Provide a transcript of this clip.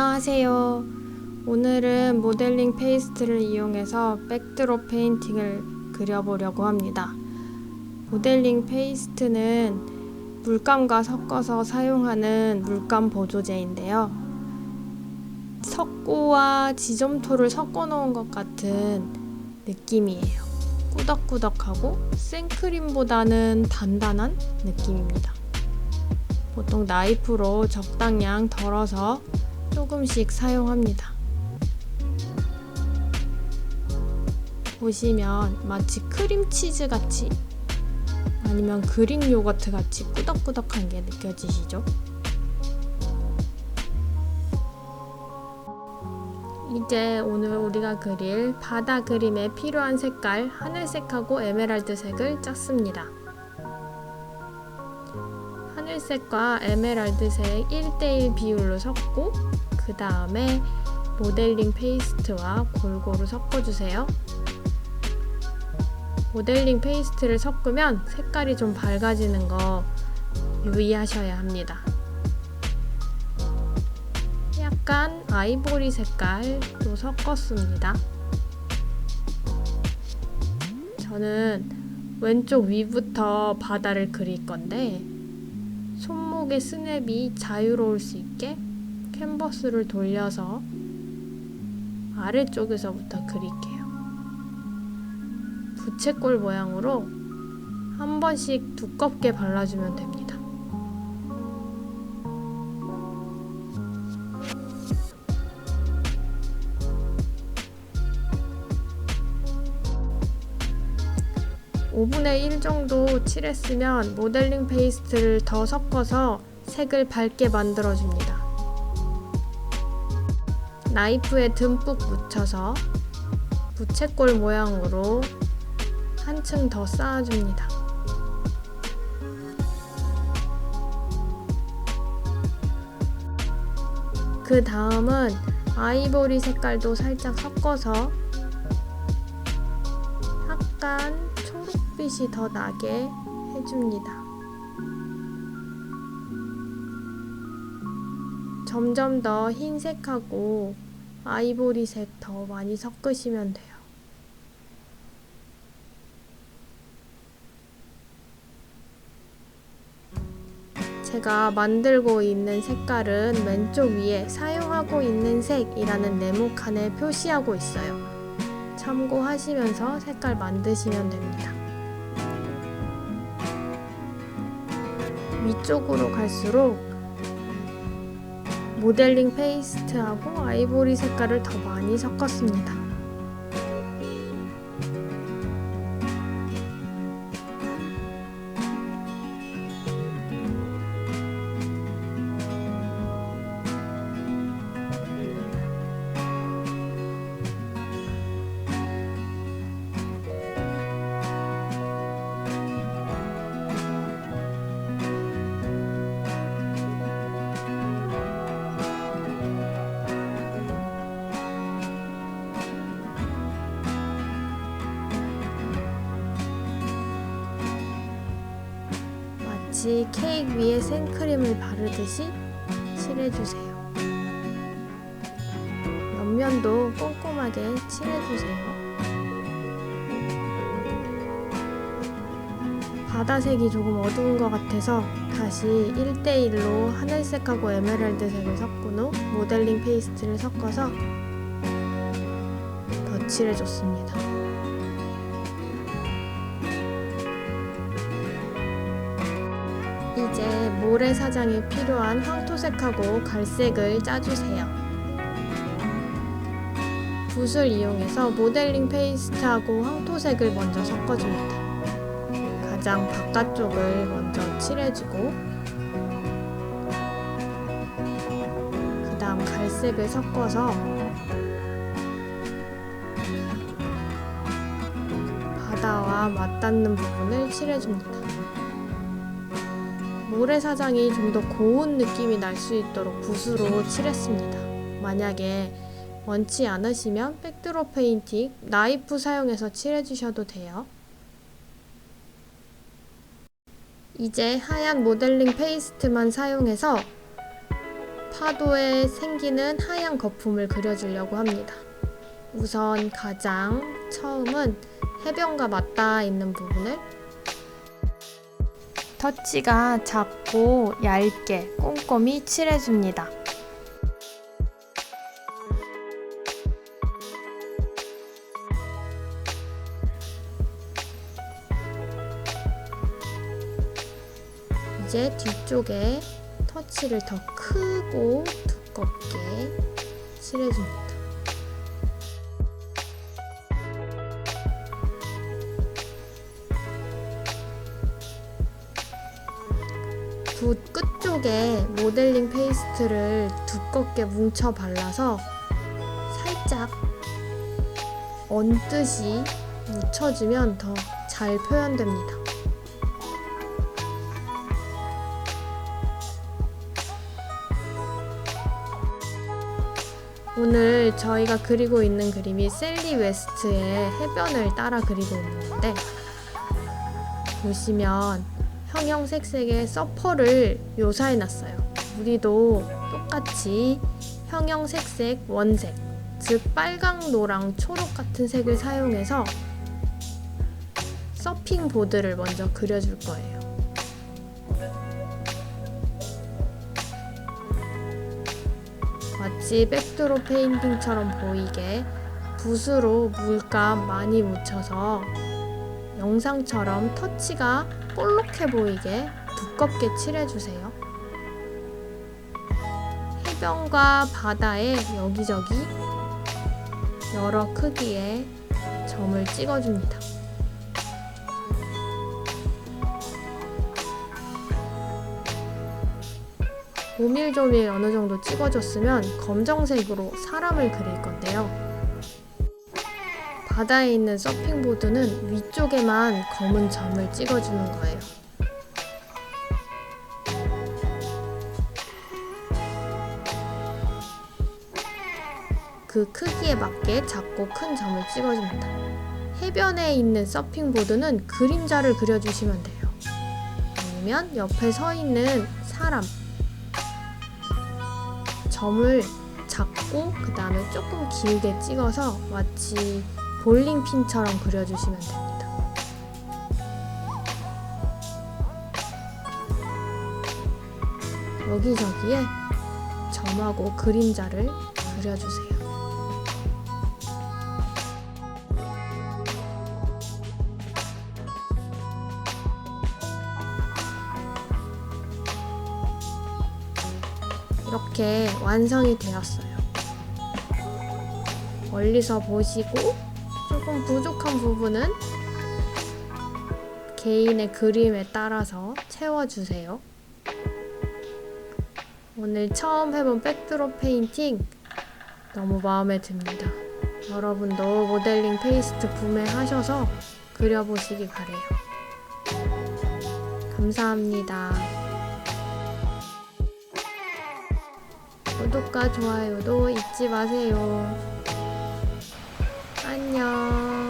안녕하세요. 오늘은 모델링 페이스트를 이용해서 백드롭 페인팅을 그려보려고 합니다. 모델링 페이스트는 물감과 섞어서 사용하는 물감 보조제인데요. 석고와 지점토를 섞어 놓은 것 같은 느낌이에요. 꾸덕꾸덕하고 생크림보다는 단단한 느낌입니다. 보통 나이프로 적당량 덜어서 조금씩 사용합니다. 보시면 마치 크림치즈 같이 아니면 그릭 요거트 같이 꾸덕꾸덕한 게 느껴지시죠? 이제 오늘 우리가 그릴 바다 그림에 필요한 색깔 하늘색하고 에메랄드색을 짰습니다. 하늘색과 에메랄드색 1대1 비율로 섞고 그 다음에 모델링 페이스트와 골고루 섞어주세요. 모델링 페이스트를 섞으면 색깔이 좀 밝아지는 거 유의하셔야 합니다. 약간 아이보리 색깔도 섞었습니다. 저는 왼쪽 위부터 바다를 그릴 건데 손목의 스냅이 자유로울 수 있게 캔버스를 돌려서 아래쪽에서부터 그릴게요. 부채꼴 모양으로 한 번씩 두껍게 발라주면 됩니다. (5분의 1) 정도 칠했으면 모델링 페이스트를 더 섞어서 색을 밝게 만들어 줍니다. 나이프에 듬뿍 묻혀서 부채꼴 모양으로 한층 더 쌓아줍니다. 그 다음은 아이보리 색깔도 살짝 섞어서 약간 초록빛이 더 나게 해줍니다. 점점 더 흰색하고 아이보리색 더 많이 섞으시면 돼요. 제가 만들고 있는 색깔은 왼쪽 위에 사용하고 있는 색이라는 네모칸에 표시하고 있어요. 참고하시면서 색깔 만드시면 됩니다. 위쪽으로 갈수록 모델링 페이스트하고 아이보리 색깔을 더 많이 섞었습니다. 마치 케이크 위에 생크림을 바르듯이 칠해주세요. 옆면도 꼼꼼하게 칠해주세요. 바다색이 조금 어두운 것 같아서 다시 1대1로 하늘색하고 에메랄드색을 섞은 후 모델링 페이스트를 섞어서 덧칠해줬습니다. 이제 모래사장에 필요한 황토색하고 갈색을 짜주세요. 붓을 이용해서 모델링 페이스트하고 황토색을 먼저 섞어줍니다. 가장 바깥쪽을 먼저 칠해주고 그 다음 갈색을 섞어서 바다와 맞닿는 부분을 칠해줍니다. 모래사장이 좀 더 고운 느낌이 날 수 있도록 붓으로 칠했습니다. 만약에 원치 않으시면 백드롭 페인팅 나이프 사용해서 칠해주셔도 돼요. 이제 하얀 모델링 페이스트만 사용해서 파도에 생기는 하얀 거품을 그려주려고 합니다. 우선 가장 처음은 해변과 맞닿아 있는 부분을 터치가 작고 얇게 꼼꼼히 칠해줍니다. 이제 뒤쪽에 터치를 더 크고 두껍게 칠해줍니다. 붓 끝쪽에 모델링 페이스트를 두껍게 뭉쳐 발라서 살짝 얹듯이 묻혀주면 더 잘 표현됩니다. 오늘 저희가 그리고 있는 그림이 셀리 웨스트의 해변을 따라 그리고 있는데 보시면 형형색색의 서퍼를 묘사해 놨어요. 우리도 똑같이 형형색색 원색, 즉 빨강, 노랑, 초록 같은 색을 사용해서 서핑 보드를 먼저 그려줄 거예요. 마치 백드로 페인팅처럼 보이게 붓으로 물감 많이 묻혀서 영상처럼 터치가 볼록해 보이게 두껍게 칠해주세요. 해변과 바다에 여기저기 여러 크기의 점을 찍어줍니다. 오밀조밀 어느 정도 찍어줬으면 검정색으로 사람을 그릴 건데요. 바다에 있는 서핑보드는 위쪽에만 검은 점을 찍어주는 거예요. 그 크기에 맞게 작고 큰 점을 찍어줍니다. 해변에 있는 서핑보드는 그림자를 그려주시면 돼요. 아니면 옆에 서 있는 사람, 점을 작고 그 다음에 조금 길게 찍어서 마치 볼링핀처럼 그려주시면 됩니다. 여기저기에 점하고 그림자를 그려주세요. 이렇게 완성이 되었어요. 멀리서 보시고 조금 부족한 부분은 개인의 그림에 따라서 채워주세요. 오늘 처음 해본 백드롭 페인팅 너무 마음에 듭니다. 여러분도 모델링 페이스트 구매하셔서 그려보시기 바래요. 감사합니다. 구독과 좋아요도 잊지 마세요. 안녕.